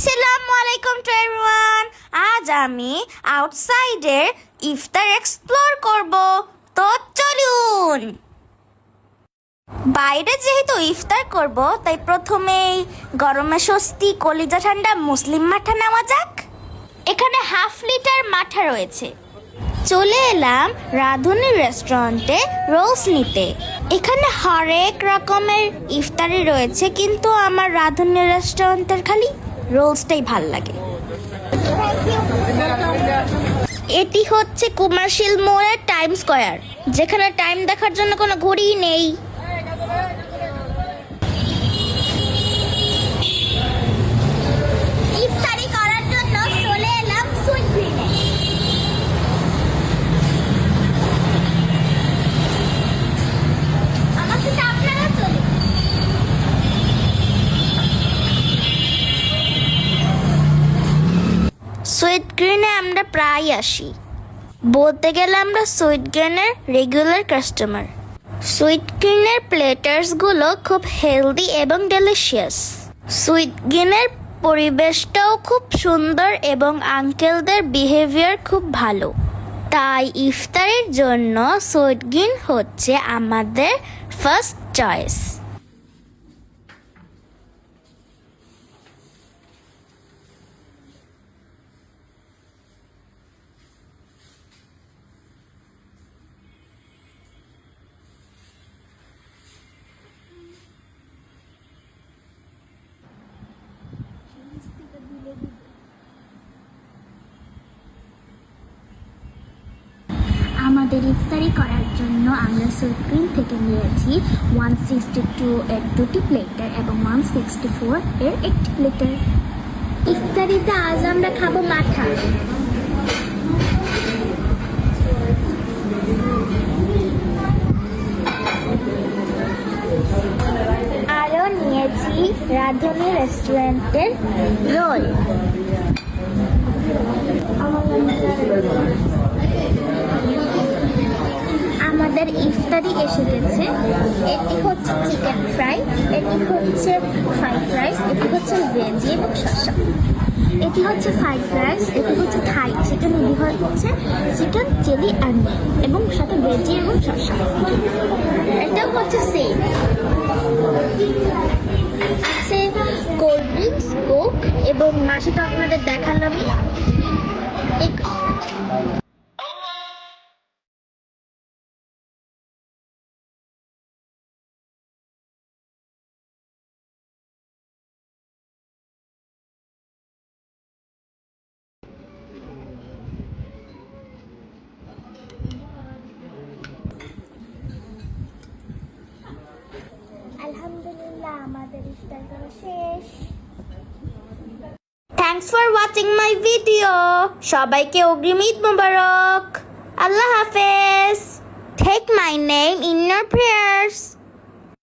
আসসালামু আলাইকুম to everyone আজ আমি আউটসাইডের ইফতার এক্সপ্লোর করব। তো চলুন। বাইরে যেহেতু ইফতার করব, তাই প্রথমেই গরমে স্বস্তি, কলিজা ঠান্ডা, মুসলিম মাঠা নেওয়া যাক। এখানে হাফ লিটার মাঠা রয়েছে। চলে এলাম রাঁধুনি রেস্টুরেন্টে রোলস নিতে। এখানে হরেক রকমের ইফতারি রয়েছে, কিন্তু আমার রাঁধুনি রেস্টুরেন্টের খালি রোলসটাই ভালো লাগে। এটি হচ্ছে কুমার্শিয়াল মোড়ের টাইম স্কোয়ার, যেখানে টাইম দেখার জন্য কোনো ঘড়ি নেই। সুইট গ্রিনে আমরা প্রায় আসি। বলতে গেলে আমরা সুইট গ্রিনের রেগুলার কাস্টমার সুইট গ্রিনের প্লেটার্সগুলো খুব হেলদি এবং ডেলিশিয়াস সুইট গ্রিনের পরিবেশটাও খুব সুন্দর এবং আঙ্কেলদের বিহেভিয়ার খুব ভালো। তাই ইফতারের জন্য সুইট গ্রিন হচ্ছে আমাদের ফার্স্ট চয়েস আমাদের ইফতারি করার জন্য আমরা সুপ্রিম থেকে নিয়েছি ওয়ান সিক্সটি টু এর দুটি প্লেটার এবং ওয়ান সিক্সটি ফোর এর একটি প্লেটার ইফতারিতে আজ আমরা খাব মাথা আরও নিয়েছি রাধুনি রেস্টুরেন্টের রোল। আমাদের ইফতারি এসে গেছে। এটি হচ্ছে চিকেন ফ্রাই এটি হচ্ছে ফ্রাইড রাইস এটি হচ্ছে ভেজি এবং শসা। এটি হচ্ছে ফ্রাইড রাইস এটি হচ্ছে থাই চিকেন এটি হচ্ছে চিকেন চিলি অ্যান্ড এবং সাথে ভেজি এবং শসা। এটাও হচ্ছে সেম আছে কোল্ড ড্রিঙ্কস কোক এবং মাসে তো আপনাদের দেখালামই। আমাদের ইফতার করা শেষ। Thanks for watching my video সবাইকে অগ্রিম ঈদ মোবারক। আল্লাহ হাফেজ। Take my name in your prayers